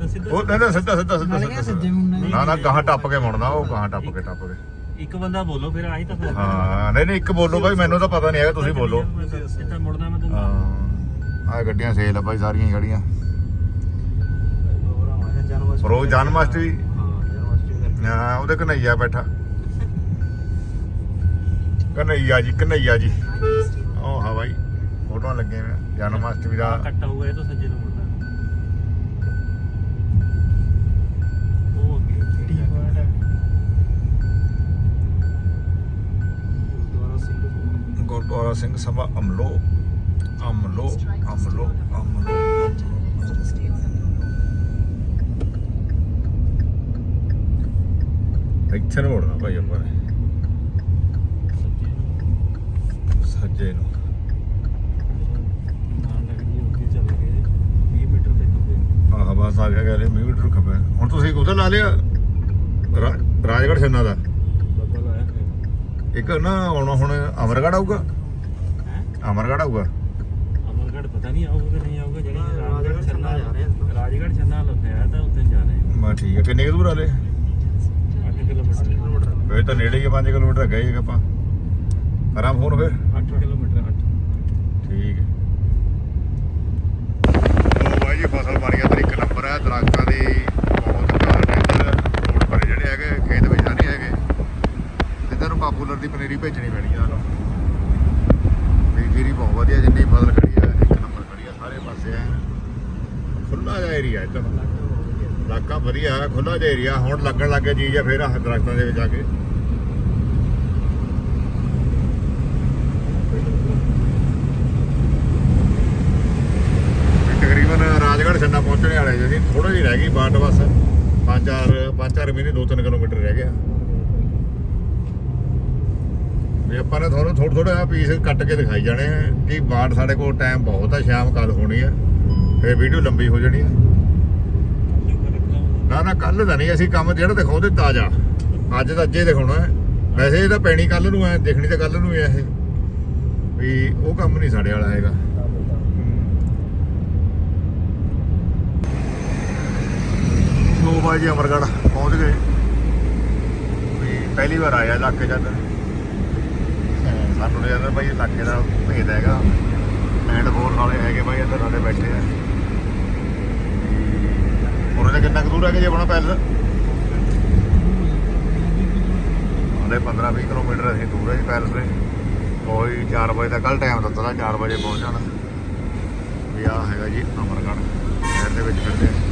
ਤਾਂ ਸਿੱਧਾ ਉਹ ਕਹਿੰਦਾ ਸਿੱਧਾ ਸਿੱਧਾ ਸਿੱਧਾ ਨਾਲੇ ਸਿੱਧਾ ਕਿਹਾ ਸੱਜੇ ਮੁੜਨਾ ਸਿੱਧਾ। ਨਾ। ਨਾ ਗਾਹਾਂ ਟੱਪ ਕੇ ਮੁੜਨਾ ਉਹ ਗਾਹਾਂ ਟੱਪ ਕੇ ਟੱਪ ਕੇ। ਇੱਕ ਬੰਦਾ ਬੋਲੋ ਫਿਰ ਆਹੀ ਤਾਂ ਫਿਰ। ਹਾਂ ਨਹੀਂ ਨਹੀਂ ਇੱਕ ਬੋਲੋ ਭਾਈ ਮੈਨੂੰ ਤਾਂ ਪਤਾ ਨਹੀਂ ਹੈਗਾ ਤੁਸੀਂ ਬੋਲੋ। ਸਿੱਧਾ ਮੁੜਨਾ ਮੈਂ ਹਾਂ। ਆ ਗੱਡੀਆਂ ਸੇਲ ਆ ਭਾਈ ਸਾਰੀਆਂ ਹੀ ਖੜੀਆਂ। ਰੋਜ਼ ਜਨਮਾਸ਼ਟਮੀ ਹਾਂ ਉਹਦੇ ਕਨਈਆ ਬੈਠਾ। ਕਨਈਆ ਜੀ ਕਨਈਆ ਜੀ। ਉਹ ਹਾਂ ਭਾਈ ਫੋਟੋਆਂ ਲੱਗੇ ਨੇ ਜਨਮਾਸ਼ਟਮੀ ਦਾ। ਕੱਟਾ ਹੋਊਗਾ ਇਹ ਤਾਂ ਸੱਜੇ ਨੂੰ ਮੁੜਨਾ। ਉਹ ਅੱਗੇ ਟੀ ਵਾਰਡ ਹੈ ਗੁਰਦੁਆਰਾ ਸਿੰਘ ਗੁਰਦੁਆਰਾ ਸਿੰਘ ਸਭਾ ਅਮਲੋ। ਅਮਲੋ ਅਮਲੋ ਅਮਲੋ। ਇੱਥੇ ਨੂੰ ਮੁੜਨਾ ਭਾਈ ਆਪਾਂ ਨੇ। ਸੱਜੇ ਨੂੰ। ਸੱਜੇ ਨੂੰ ਨਾਲ ਲੱਗਦੀ ਉੱਥੇ ਚੱਲ ਗਏ। 20 ਮੀਟਰ ਤੇ ਅੱਗੇ ਆਹ ਬਸ ਆ ਗਿਆ ਗਲੇ ਮੀਟਰ ਖੱਬੇ। ਹੁਣ ਤੁਸੀਂ ਉਧਰ ਲਾ ਲਿਆ ਰਾ- ਰਾਜਗੜ੍ਹ ਛੰਨਾ ਦਾ? ਬੱਬਾ ਲਾਇਆ ਫਿਰ ਇੱਕ ਨਾ ਹੁਣ ਹੁਣ ਅਮਰਗੜ੍ਹ ਆਊਗਾ? ਹੈ? ਆਊਗਾ? ਪਤਾ ਨਹੀਂ ਆਊਗਾ ਕਿ ਨਹੀਂ ਆਊਗਾ ਜਿਹੜੀ ਹਾਂ, ਰਾਜਗੜ੍ਹ ਰਾਜਗੜ੍ਹ ਛੰਨਾ ਜਾ ਰਹੇ। ਰਾਜਗੜ੍ਹ ਛੰਨਾ ਲਿਖਿਆ ਤਾਂ ਉੱਥੇ ਜਾ ਰਹੇ ਹਾਂ ਮੈਂ ਠੀਕ ਹੈ ਕਿੰਨੇ ਕੁ ਦੂਰ ਆਲੇ 8 ਕਿਲੋਮੀਟਰ ਫੇਰ ਤਾਂ ਨੇੜੇ ਹੀ 5 ਕਿਲੋਮੀਟਰ ਗਏ ਹੀ ਆਪਾਂ। ਕਰਾਂ ਫੋਨ ਫਿਰ। 8 ਕਿਲੋਮੀਟਰ 8 ਠੀਕ ਹੈ। ਉਹ ਬਾਈ ਜੀ ਫਸਲ ਬਣ ਗਿਆ ਤੇਰੀ ਇੱਕ ਨੰਬਰ ਹੈ ਦਰਖਤਾਂ ਦੀ ਬਹੁਤ ਕਾਰਨ ਹੈ ਇੱਧਰ। ਰੋਡ ਪਰ ਜਿਹੜੇ ਹੈਗੇ ਖੇਤ ਵਿੱਚ ਨਹੀਂ ਹੈਗੇ। ਤੇ ਤੈਨੂੰ ਪਾਪੂਲਰ ਦੀ ਪਨੀਰੀ ਭੇਜਣੀ ਪੈਣੀ ਆ। ਵੀ ਜੀਰੀ ਬਹੁਤ ਵਧੀਆ ਜਿੰਨੀ ਫਸਲ ਖੜੀ ਆ ਇੱਕ ਨੰਬਰ ਖੜੀ ਆ ਸਾਰੇ ਪਾਸੇ ਐ। ਖੁੱਲਾ ਜਿਹਾ ਏਰੀਆ ਇੱਧਰ। ਇਲਾਕਾ ਵਧੀਆ ਹੈ ਖੁੱਲਾ ਜਿਹਾ ਏਰੀਆ ਹੁਣ ਲੱਗਣ ਲੱਗੇ ਚੀਜ਼ ਆ ਫਿਰ ਦਰਖਤਾਂ ਦੇ ਵਿੱਚ ਆ ਕੇ ਵੀ ਤਕਰੀਬਨ ਰਾਜਗੜ੍ਹ ਛੰਨਾ ਪਹੁੰਚਣੇ ਵਾਲੇ ਜੀ ਥੋੜਾ ਜਿਹੀ ਰਹਿ ਗਈ ਬਾਟ ਬਸ। ਪੰਜ ਚਾਰ ਪੰਜ ਚਾਰ ਮਹੀਨੇ 2-3 ਕਿਲੋਮੀਟਰ ਰਹਿ ਗਿਆ। ਵੀ ਆਪਾਂ ਨੇ ਤੁਹਾਨੂੰ ਥੋੜਾ ਥੋੜਾ ਪੀਸ ਕੱਟ ਕੇ ਦਿਖਾਈ ਜਾਣੇ ਆ ਕਿ ਬਾਟ ਸਾਡੇ ਕੋਲ ਟਾਈਮ ਬਹੁਤ ਆ, ਸ਼ਾਮ ਕੱਲ ਹੋਣੀ ਆ। ਫਿਰ ਵੀਡੀਓ ਲੰਬੀ ਹੋ ਜਾਣੀ ਆ। ਨਾ ਨਾ ਕੱਲ ਦਾ ਨਹੀਂ, ਅਸੀਂ ਕੰਮ ਜਿਹੜਾ ਦਿਖਾਉਂਦੇ ਤਾਜ਼ਾ। ਅੱਜ ਤਾਂ ਅੱਜੇ ਦਿਖਾਉਣਾ ਹੈ। ਵੈਸੇ ਇਹ ਤਾਂ ਪੈਣੀ ਕੱਲ ਨੂੰ ਹੈ, ਦੇਖਣੀ ਤਾਂ ਕੱਲ ਨੂੰ ਹੀ ਹੈ ਇਹ। ਵੀ ਉਹ ਕੰਮ ਨਹੀਂ ਸਾਡੇ ਵਾਲਾ ਹੈਗਾ। ਨੋ ਵਜੇ ਅਮਰਗੜ੍ਹ ਪਹੁੰਚ ਗਏ। ਵੀ ਪਹਿਲੀ ਵਾਰ ਆਇਆ ਇਲਾਕੇ ਜਦ। ਸਾਨੂੰ ਲੱਗਦਾ ਬਾਈ ਇਲਾਕੇ ਦਾ ਭੇਦ ਹੈਗਾ। ਐਂਡ ਫੋਰ ਵਾਲੇ ਹੈਗੇ ਭਾਈ ਇੱਧਰ ਸਾਡੇ ਬੈਠੇ ਆ। ਉਹਨਾਂ ਦੇ ਕਿੰਨਾ ਕੁ ਦੂਰ ਹੈਗਾ ਜੀ ਆਪਣਾ ਪੈਲਸ ਉਹਦੇ 15 20 ਕਿਲੋਮੀਟਰ ਅਸੀਂ ਦੂਰ ਹੈ ਜੀ ਪੈਲਸ ਦੇ ਕੋਈ 4 ਵਜੇ ਦਾ ਕੱਲ ਟਾਈਮ ਦਿੱਤਾ ਤਾਂ 4 ਵਜੇ ਪਹੁੰਚ ਜਾਣਾ। ਵੀ ਆ ਹੈਗਾ ਜੀ ਅਮਰਗੜ੍ਹ। ਸ਼ਹਿਰ ਦੇ ਵਿੱਚ ਫਿਰਦੇ ਆ।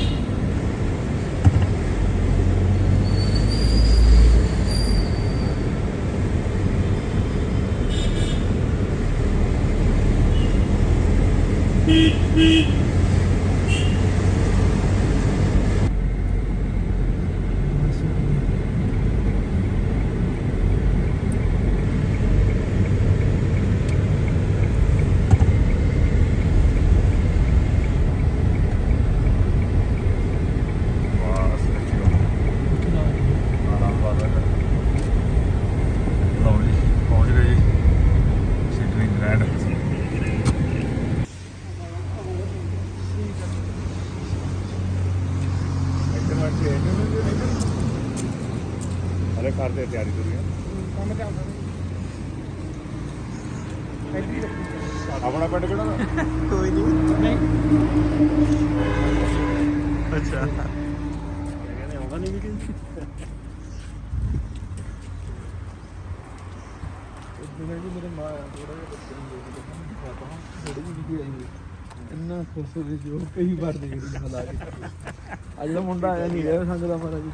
ਬਸ ਦੇਖਿਓ ਆਰਾਮ ਬਾਦ ਲਓ ਜੀ ਪਹੁੰਚ ਗਏ ਜੀ ਸਿਟੀ ਗ੍ਰੈਂਡ ਹਲੇ ਕਰਦੇ ਤਿਆਰੀ ਤੁਰੀਆਂ ਕੰਮ ਚੱਲਦਾ ਨਹੀਂ ਆਪਣਾ ਪਿੰਡ ਕਿਹੜਾ ਵਾ? ਕੋਈ ਨਹੀਂ। ਅੱਛਾ। ਕਹਿੰਦੇ ਆਉਂਦਾ ਨਹੀਂ ਵੀ ਜਿਵੇਂ ਕਿ ਮੇਰੇ ਮਾਂ ਥੋੜਾ ਜਿਹਾ ਬੱਚੇ ਨੂੰ ਦੇਖ ਕੇ ਮੈਂ ਦਿਖਾਤਾ ਹਾਂ। ਥੋੜੀ ਜਿਹੀ ਵੀਡੀਓ ਆਈ। ਇੰਨਾ ਖੁਸ਼ ਹੋ ਜੋ ਕਈ ਵਾਰ ਦੇਖ ਲਈ ਬੁਲਾ ਕੇ ਅੱਜ ਦਾ ਮੁੰਡਾ ਆਇਆ ਨਹੀਂ ਰਿਹਾ ਸੰਗ ਦਾ ਮਾਰਾ ਜੀ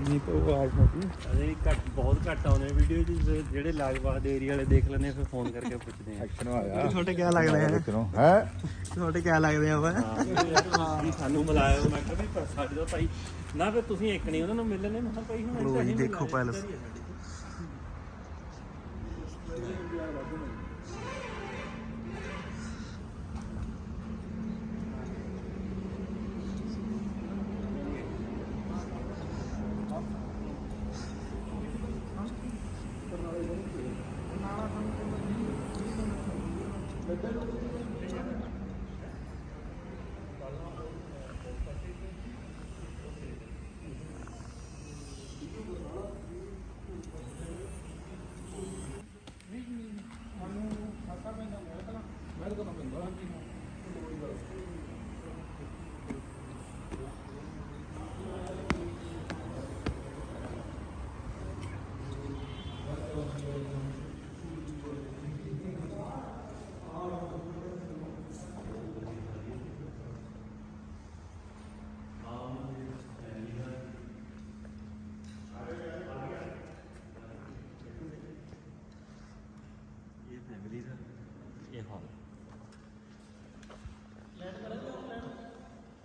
ਨਹੀਂ ਤਾਂ ਉਹ ਆਇਆ ਸੀ ਅਜੇ ਘੱਟ ਬਹੁਤ ਘੱਟ ਆਉਂਦੇ ਵੀਡੀਓ ਚ ਜਿਹੜੇ ਲਾਗਬਾਗ ਦੇ ਏਰੀਆ ਵਾਲੇ ਦੇਖ ਲੈਂਦੇ ਫਿਰ ਫੋਨ ਕਰਕੇ ਪੁੱਛਦੇ ਆ। ਐਕਸ਼ਨ ਆਇਆ ਛੋਟੇ ਕਿਆ ਲੱਗਦੇ ਆ ਦੇਖੋ ਹੈ? ਛੋਟੇ ਕਿਆ ਲੱਗਦੇ ਆ ਵੀ ਸਾਨੂੰ ਮਿਲਾਇਓ ਮੈਂ ਕਿਹਾ ਵੀ ਪਰ ਸਾਡੇ ਦਾ ਭਾਈ ਨਾ ਫਿਰ ਤੁਸੀਂ ਇੱਕ ਨਹੀਂ ਉਹਨਾਂ ਨੂੰ ਮਿਲਣੇ ਮੈਂ ਕਿਹਾ ਭਾਈ ਹੁਣ ਦੇਖੋ ਪੈਲਸ।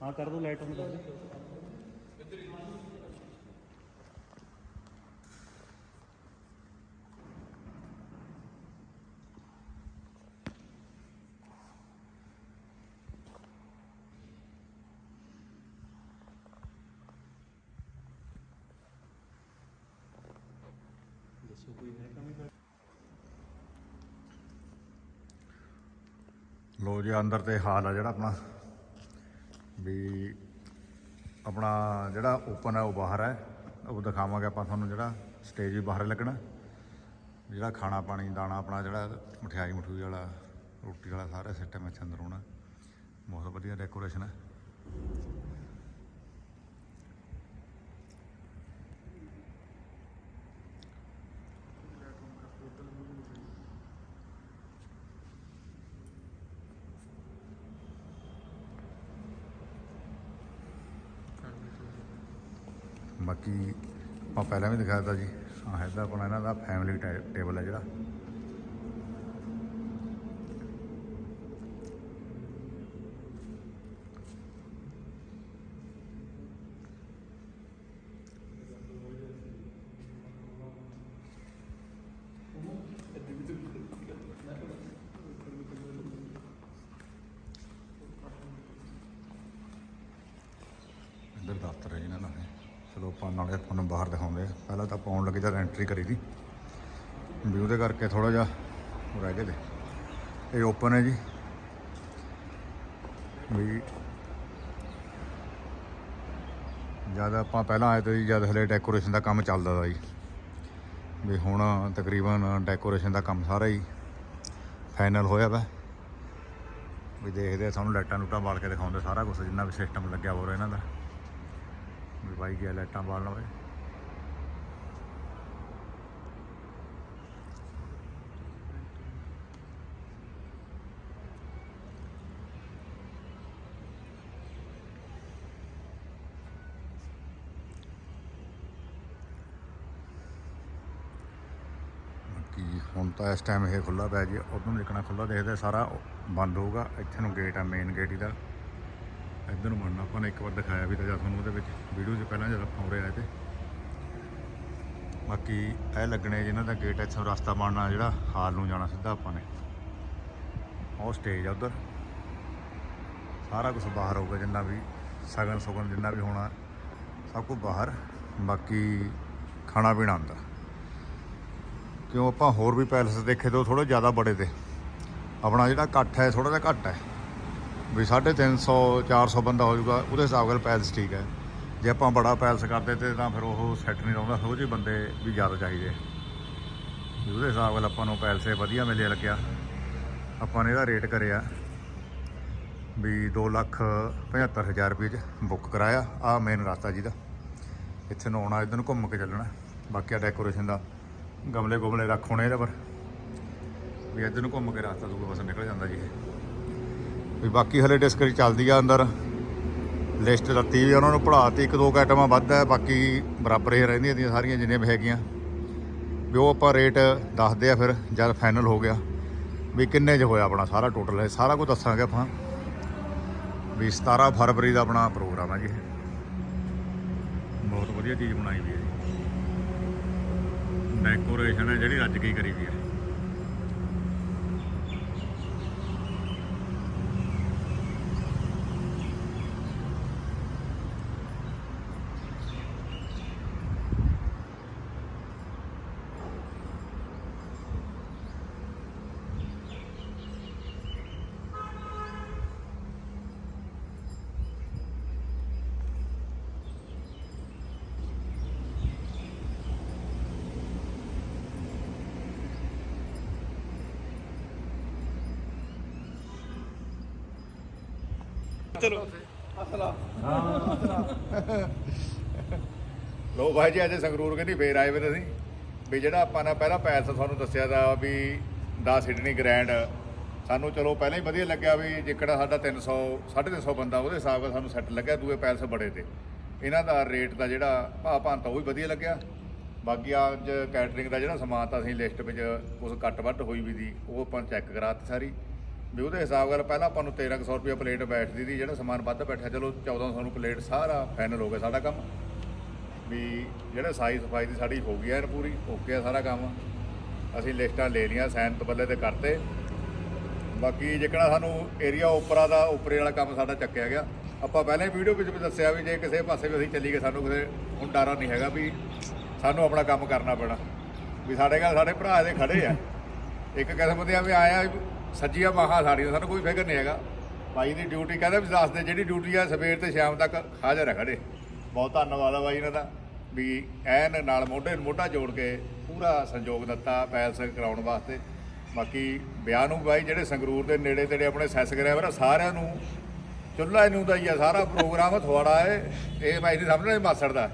ਹਾਂ, ਕਰ ਦੋ ਲਾਈਟ on ਕਰ ਦਿਓ ਦੱਸੋ, ਕੋਈ ਹੈ ਕਮੀ ਫਿਰ ਲੋ ਜੀ, ਅੰਦਰ ਤੇ ਹਾਲ ਆ ਜਿਹੜਾ ਆਪਣਾ। ਵੀ ਆਪਣਾ ਜਿਹੜਾ ਓਪਨ ਹੈ ਉਹ ਬਾਹਰ ਹੈ। ਉਹ ਦਿਖਾਵਾਂਗੇ ਆਪਾਂ ਤੁਹਾਨੂੰ ਜਿਹੜਾ ਸਟੇਜ ਵੀ ਬਾਹਰ ਲੱਗਣਾ। ਜਿਹੜਾ ਖਾਣਾ ਪਾਣੀ, ਦਾਣਾ ਆਪਣਾ ਜਿਹੜਾ ਮਠਿਆਈ, ਮਠੂਈ ਵਾਲਾ, ਰੋਟੀ ਵਾਲਾ ਸਾਰਾ ਸਿਸਟਮ ਇੱਥੇ ਅੰਦਰ ਹੋਣਾ। ਬਹੁਤ ਵਧੀਆ ਡੈਕੋਰੇਸ਼ਨ ਹੈ। ਬਾਕੀ ਆਪਾਂ ਪਹਿਲਾਂ ਵੀ ਦਿਖਾਇਆ ਤਾ ਜੀ, ਆਹ ਹੈਗਾ ਆਪਣਾ ਇਹਨਾਂ ਦਾ ਫੈਮਿਲੀ ਟੇਬਲ ਹੈ ਜਿਹੜਾ ਇੱਧਰ ਦਫ਼ਤਰ ਹੈ ਇਹਨਾਂ ਦਾ ਚਲੋ ਆਪਾਂ ਨਾਲੇ ਤੁਹਾਨੂੰ ਬਾਹਰ ਦਿਖਾਉਂਦੇ ਆ। ਪਹਿਲਾਂ ਤਾਂ ਪਾਉਣ ਲੱਗੇ ਜਦ ਐਂਟਰੀ ਕਰੀ ਦੀ। ਵੀ ਉਹਦੇ ਕਰਕੇ ਥੋੜਾ ਜਿਹਾ ਉਹ ਰਹਿ ਗਏ ਤੇ। ਇਹ ਓਪਨ ਹੈ ਜੀ। ਵੀ ਜਦ ਆਪਾਂ ਪਹਿਲਾਂ ਆਏ ਤਾਂ ਜੀ, ਜਦ ਹਲੇ ਡੈਕੋਰੇਸ਼ਨ ਦਾ ਕੰਮ ਚੱਲਦਾ ਤਾ ਜੀ। ਵੀ ਹੁਣ ਤਕਰੀਬਨ ਡੈਕੋਰੇਸ਼ਨ ਦਾ ਕੰਮ ਸਾਰਾ ਹੀ ਫਾਈਨਲ ਹੋਇਆ ਵਾ। ਵੀ ਦੇਖਦੇ ਆ, ਤੁਹਾਨੂੰ ਲਾਈਟਾਂ ਲੂਟਾਂ ਬਾਲ ਕੇ ਦਿਖਾਉਂਦੇ ਸਾਰਾ ਕੁਝ ਜਿੰਨਾ ਵੀ ਸਿਸਟਮ ਲੱਗਿਆ ਹੋਇਆ ਇਹਨਾਂ ਦਾ। ਬਾਈ ਗਿਆ ਲਾਈਟਾਂ ਬਾਲਣ ਹੋਏ ਬਾਕੀ ਹੁਣ ਤਾਂ ਇਸ ਟਾਈਮ ਇਹ ਖੁੱਲਾ ਪਿਆ ਜੀ ਉਦੋਂ ਦੇਖਣਾ ਖੁੱਲਾ ਦੇਖਦੇ ਸਾਰਾ ਬੰਦ ਹੋਊਗਾ, ਇੱਥੇ ਨੂੰ ਗੇਟ ਆ ਮੇਨ ਗੇਟ ਇਹਦਾ ਇੱਧਰ ਨੂੰ ਬਣਨਾ ਆਪਾਂ ਨੇ ਇੱਕ ਵਾਰ ਦਿਖਾਇਆ ਵੀ ਤਾਂ ਜਦ ਤੁਹਾਨੂੰ ਉਹਦੇ ਵਿੱਚ ਵੀਡੀਓ 'ਚ ਪਹਿਲਾਂ ਜਦ ਆਪਾਂ ਉਰੇ ਆਏ ਤੇ। ਬਾਕੀ ਇਹ ਲੱਗਣੇ ਜਿਨ੍ਹਾਂ ਦਾ ਗੇਟ ਇੱਥੋਂ ਰਸਤਾ ਬਣਨਾ ਜਿਹੜਾ, ਹਾਲ ਨੂੰ ਜਾਣਾ ਸਿੱਧਾ ਆਪਾਂ ਨੇ। ਉਹ ਸਟੇਜ ਆ ਉਧਰ। ਸਾਰਾ ਕੁਝ ਬਾਹਰ ਹੋਊਗਾ, ਜਿੰਨਾ ਵੀ ਸਗਨ ਸੁਗਨ ਜਿੰਨਾ ਵੀ ਹੋਣਾ, ਸਭ ਕੁਝ ਬਾਹਰ। ਬਾਕੀ ਖਾਣਾ ਪੀਣਾ ਅੰਦਰ ਕਿਉਂ ਆਪਾਂ ਹੋਰ ਵੀ ਪੈਲਸ ਦੇਖੇ ਤੋਂ ਥੋੜੇ ਜ਼ਿਆਦਾ ਬੜੇ ਤੇ। ਆਪਣਾ ਜਿਹੜਾ ਇਕੱਠ ਹੈ ਥੋੜਾ ਜਿਹਾ ਘੱਟ ਹੈ। ਵੀ 350 400 ਬੰਦਾ ਹੋ ਜਾਊਗਾ, ਉਹਦੇ ਹਿਸਾਬ ਨਾਲ ਪੈਲਸ ਠੀਕ ਹੈ। ਜੇ ਆਪਾਂ ਬੜਾ ਪੈਲਸ ਕਰਦੇ ਤੇ ਤਾਂ ਫਿਰ ਉਹ ਸੈੱਟ ਨਹੀਂ ਰਹਿੰਦਾ ਸੋ ਜਿਹੇ ਬੰਦੇ ਵੀ ਜ਼ਿਆਦਾ ਚਾਹੀਦੇ। ਵੀ ਉਹਦੇ ਹਿਸਾਬ ਨਾਲ ਆਪਾਂ ਨੂੰ ਪੈਲਸੇ ਵਧੀਆ ਮਿਲਿਆ ਲੱਗਿਆ। ਆਪਾਂ ਨੇ ਇਹਦਾ ਰੇਟ ਕਰਿਆ ਵੀ 2 ਲੱਖ 75000 ਰੁਪਏ ਚ ਬੁੱਕ ਕਰਾਇਆ ਆ ਮੇਨ ਰਸਤਾ ਜੀ ਦਾ ਇੱਥੇ ਨੂੰ ਆਉਣਾ ਇੱਧਰ ਨੂੰ ਘੁੰਮ ਕੇ ਚੱਲਣਾ। ਬਾਕੀ ਆ ਡੈਕੋਰੇਸ਼ਨ ਦਾ ਗਮਲੇ ਗੁਮਲੇ ਰੱਖ ਹੋਣੇ ਇਹਦੇ ਪਰ। ਵੀ ਇੱਧਰ ਨੂੰ ਘੁੰਮ ਕੇ ਰਸਤਾ ਦੂਗਾ, ਬਸ ਨਿਕਲ ਜਾਂਦਾ ਜੀ ਇਹ। ਵੀ ਬਾਕੀ ਹਲੇ ਡਿਸਕਰੀ ਚੱਲਦੀ ਆ ਅੰਦਰ ਲਿਸਟ ਦਿੱਤੀ ਵੀ ਉਹਨਾਂ ਨੂੰ ਪੜਾਤੀ ਇੱਕ ਦੋ ਕੁ ਆਈਟਮਾਂ ਵੱਧ ਹੈ ਬਾਕੀ ਬਰਾਬਰ ਹੀ ਰਹਿੰਦੀਆਂ ਦੀਆਂ ਸਾਰੀਆਂ ਜਿੰਨੀਆਂ ਵੀ ਹੈਗੀਆਂ। ਵੀ ਉਹ ਆਪਾਂ ਰੇਟ ਦੱਸਦੇ ਆ ਫਿਰ, ਜਦ ਫਾਈਨਲ ਹੋ ਗਿਆ। ਵੀ ਕਿੰਨੇ 'ਚ ਹੋਇਆ ਆਪਣਾ ਸਾਰਾ ਟੋਟਲ ਇਹ, ਸਾਰਾ ਕੁਝ ਦੱਸਾਂਗੇ ਆਪਾਂ। ਵੀ 17 ਫਰਵਰੀ ਦਾ ਆਪਣਾ ਪ੍ਰੋਗਰਾਮ ਹੈ ਜੀ। ਬਹੁਤ ਵਧੀਆ ਚੀਜ਼ ਬਣਾਈ ਵੀ ਹੈ ਜੀ। ਡੈਕੋਰੇਸ਼ਨ ਹੈ ਜਿਹੜੀ ਰੱਜ ਕੇ ਕਰੀ ਵੀ ਹੈ ਲੋ ਭਾਈ ਜੀ, ਅੱਜ ਸੰਗਰੂਰ ਕਹਿੰਦੀ ਫੇਰ ਆਏ ਵੇ ਤੁਸੀਂ। ਵੀ ਜਿਹੜਾ ਆਪਾਂ ਨੇ ਪਹਿਲਾਂ ਪੈਲਸ ਤੁਹਾਨੂੰ ਦੱਸਿਆ ਦਾ ਵੀ ਦਾ ਸਿਡਨੀ ਗ੍ਰੈਂਡ। ਸਾਨੂੰ ਚਲੋ ਪਹਿਲਾਂ ਹੀ ਵਧੀਆ ਲੱਗਿਆ ਵੀ ਜਿੱਕੜਾ ਸਾਡਾ 300 350 ਬੰਦਾ, ਉਹਦੇ ਹਿਸਾਬ ਨਾਲ ਸਾਨੂੰ ਸੈੱਟ ਲੱਗਿਆ ਦੂਏ ਪੈਲਸ ਬੜੇ ਤੇ। ਇਹਨਾਂ ਦਾ ਰੇਟ ਦਾ ਜਿਹੜਾ ਭਾਅ ਭਾਂਤ ਉਹ ਵੀ ਵਧੀਆ ਲੱਗਿਆ। ਬਾਕੀ ਅੱਜ ਕੈਟਰਿੰਗ ਦਾ ਜਿਹੜਾ ਸਮਾਨ ਤਾਂ ਅਸੀਂ ਲਿਸਟ ਵਿੱਚ ਉਸ ਘੱਟ ਵੱਧ ਹੋਈ ਵੀ ਦੀ, ਉਹ ਆਪਾਂ ਚੈੱਕ ਕਰਾਤੀ ਸਾਰੀ। ਵੀ ਉਹਦੇ ਹਿਸਾਬ ਨਾਲ ਪਹਿਲਾਂ ਆਪਾਂ ਨੂੰ 1300 ਰੁਪਏ ਪਲੇਟ ਬੈਠਦੀ ਸੀ ਜਿਹੜਾ ਸਮਾਨ ਵੱਧ ਬੈਠਿਆ, ਚਲੋ 1400 ਨੂੰ ਪਲੇਟ ਸਾਰਾ ਫਾਈਨਲ ਹੋ ਗਿਆ ਸਾਡਾ ਕੰਮ। ਵੀ ਜਿਹੜੇ ਸਾਈ ਸਫ਼ਾਈ ਦੀ ਸਾਡੀ ਹੋ ਗਈ ਐਨ ਪੂਰੀ ਓਕੇ ਆ ਸਾਰਾ ਕੰਮ। ਅਸੀਂ ਲਿਸਟਾਂ ਲੈ ਲਈਆਂ, ਸਾਈਨ ਤਬੱਲੇ ਤੇ ਕਰਤੇ। ਬਾਕੀ ਜਿਕਣਾ ਸਾਨੂੰ ਏਰੀਆ ਉਪਰਾ ਦਾ, ਉਪਰੇ ਵਾਲਾ ਕੰਮ ਸਾਡਾ ਚੱਕਿਆ ਗਿਆ। ਆਪਾਂ ਪਹਿਲਾਂ ਹੀ ਵੀਡੀਓ ਵਿੱਚ ਵੀ ਦੱਸਿਆ ਵੀ ਜੇ ਕਿਸੇ ਪਾਸੇ ਵੀ ਅਸੀਂ ਚੱਲੀਏ, ਸਾਨੂੰ ਕਿਸੇ, ਹੁਣ ਡਰ ਨਹੀਂ ਹੈਗਾ ਵੀ ਸਾਨੂੰ ਆਪਣਾ ਕੰਮ ਕਰਨਾ ਪੈਣਾ। ਵੀ ਸਾਡੇ ਘਰ ਸਾਡੇ ਭਰਾ ਦੇ ਖੜੇ ਆ। ਇੱਕ ਕਿਸਮ ਦੇ ਆ ਵੀ ਆਇਆ ਸੱਜੀਆਂ ਬਾਹਾਂ ਸਾਡੀਆਂ, ਸਾਨੂੰ ਕੋਈ ਫਿਕਰ ਨਹੀਂ ਹੈਗਾ। ਭਾਈ ਦੀ ਡਿਊਟੀ ਕਹਿੰਦਾ ਵੀ ਦੱਸ ਦੇ, ਜਿਹੜੀ ਡਿਊਟੀ ਆ ਸਵੇਰ ਤੇ ਸ਼ਾਮ ਤੱਕ ਹਾਜ਼ਰ ਹੈ ਖੜੇ। ਬਹੁਤ ਧੰਨਵਾਦ ਆ ਬਾਈ ਇਹਨਾਂ ਦਾ, ਵੀ ਐਨ ਨਾਲ ਮੋਢੇ ਨੂੰ ਮੋਢਾ ਜੋੜ ਕੇ ਪੂਰਾ ਸੰਯੋਗ ਦਿੱਤਾ ਪੈਲਸ ਕਰਾਉਣ ਵਾਸਤੇ। ਬਾਕੀ ਵਿਆਹ ਨੂੰ ਬਾਈ ਜਿਹੜੇ ਸੰਗਰੂਰ ਦੇ ਨੇੜੇ ਤੇੜੇ ਆਪਣੇ ਸਬਸਕ੍ਰਾਈਬਰ ਆ ਸਾਰਿਆਂ ਨੂੰ ਚੁੱਲ੍ਹਾ ਇਹਨੂੰ ਦਾ ਹੀ ਆ, ਸਾਰਾ ਪ੍ਰੋਗਰਾਮ ਥੋੜਾ ਏ, ਇਹ ਬਾਈ ਨਹੀਂ ਸਮਝਣਾ ਮਾਸੜ ਦਾ।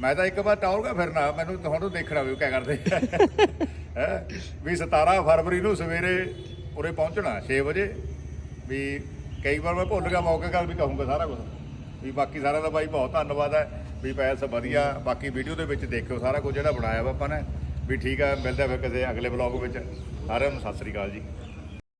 ਮੈਂ ਤਾਂ ਇੱਕ ਵਾਰ ਟੌਰਗਾ ਫਿਰਨਾ ਮੈਨੂੰ ਤੁਹਾਨੂੰ ਦੇਖਣਾ ਵੀ ਉਹ ਕਿਆ ਕਰਦੇ। ਹੈ? ਵੀ 17 ਫਰਵਰੀ ਨੂੰ ਸਵੇਰੇ ਉਰੇ ਪਹੁੰਚਣਾ 6 ਵਜੇ, ਵੀ ਕਈ ਵਾਰ ਮੈਂ ਭੁੱਲ ਗਿਆ, ਮੌਕੇ ਗੱਲ ਵੀ ਕਹੂੰਗਾ ਸਾਰਾ ਕੁਝ ਵੀ ਬਾਕੀ ਸਾਰਿਆਂ ਦਾ ਬਾਈ ਬਹੁਤ ਧੰਨਵਾਦ ਹੈ, ਵੀ ਪੈਲਸ ਵਧੀਆ, ਬਾਕੀ ਵੀਡੀਓ ਦੇ ਵਿੱਚ ਦੇਖਿਓ, ਸਾਰਾ ਕੁਝ ਜਿਹੜਾ ਬਣਾਇਆ ਵਾ ਆਪਾਂ ਨੇ, ਵੀ ਠੀਕ ਆ, ਮਿਲਦੇ ਆ ਫਿਰ ਕਿਸੇ ਅਗਲੇ ਵਲੌਗ ਵਿੱਚ। ਸਾਰਿਆਂ ਨੂੰ ਸਤਿ ਸ੍ਰੀ ਅਕਾਲ ਜੀ।